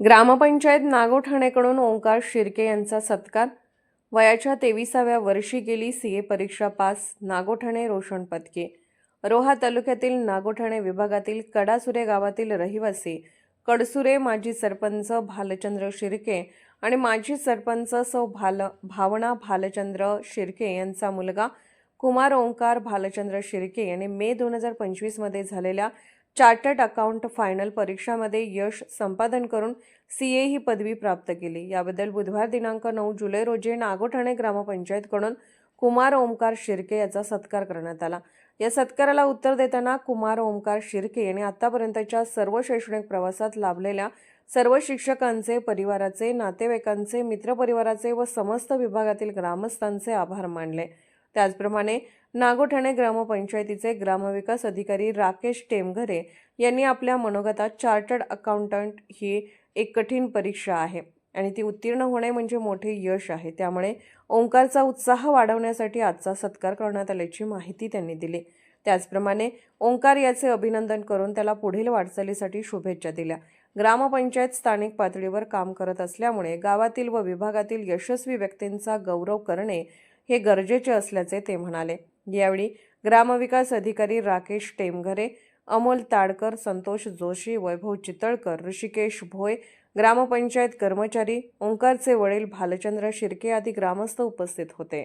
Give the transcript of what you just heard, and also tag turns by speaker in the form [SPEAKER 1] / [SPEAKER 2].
[SPEAKER 1] ग्रामपंचायत नागोठाणेकडून ओंकार शिर्के यांचा सत्कार. वयाच्या तेविसाव्या वर्षी गेली सी ए परीक्षा पास नागोठाणे रोशन पत्के रोहा तालुक्यातील नागोठाणे विभागातील कडासुरे गावातील रहिवासी कडसुरे माजी सरपंच भालचंद्र शिर्के आणि माजी सरपंच सौ भाल भावना भालचंद्र शिर्के यांचा मुलगा कुमार ओंकार भालचंद्र शिर्के यांनी मे दोन हजार पंचवीसमध्ये झालेल्या चार्टर्ड अकाउंट फायनल परीक्षामध्ये यश संपादन करून सी ए ही पदवी प्राप्त केली. याबद्दल बुधवार दिनांक नऊ जुलै रोजी नागोठाणे ग्रामपंचायतकडून कुमार ओमकार शिर्के याचा सत्कार करण्यात आला. या सत्काराला उत्तर देताना कुमार ओमकार शिर्के यांनी आतापर्यंतच्या सर्व शैक्षणिक प्रवासात लाभलेल्या सर्व शिक्षकांचे परिवाराचे नातेवाईकांचे मित्रपरिवाराचे व समस्त विभागातील ग्रामस्थांचे आभार मानले. त्याचप्रमाणे नागोठाणे ग्रामपंचायतीचे ग्रामविकास अधिकारी राकेश टेमघरे यांनी आपल्या मनोगतात चार्टर्ड अकाउंटंट ही एक कठीण परीक्षा आहे आणि ती उत्तीर्ण होणे म्हणजे मोठे यश आहे. त्यामुळे ओंकारचा उत्साह वाढवण्यासाठी आजचा सत्कार करण्यात आल्याची माहिती त्यांनी दिली. त्याचप्रमाणे ओंकार याचे अभिनंदन करून त्याला पुढील वाटचालीसाठी शुभेच्छा दिल्या. ग्रामपंचायत स्थानिक पातळीवर काम करत असल्यामुळे गावातील व विभागातील यशस्वी व्यक्तींचा गौरव करणे हे गरजेचे असल्याचे ते म्हणाले. यावेळी ग्रामविकास अधिकारी राकेश टेमघरे अमोल ताडकर संतोष जोशी वैभव चितळकर ऋषिकेश भोय ग्रामपंचायत कर्मचारी ओंकारचे वडील भालचंद्र शिर्के आदी ग्रामस्थ उपस्थित होते.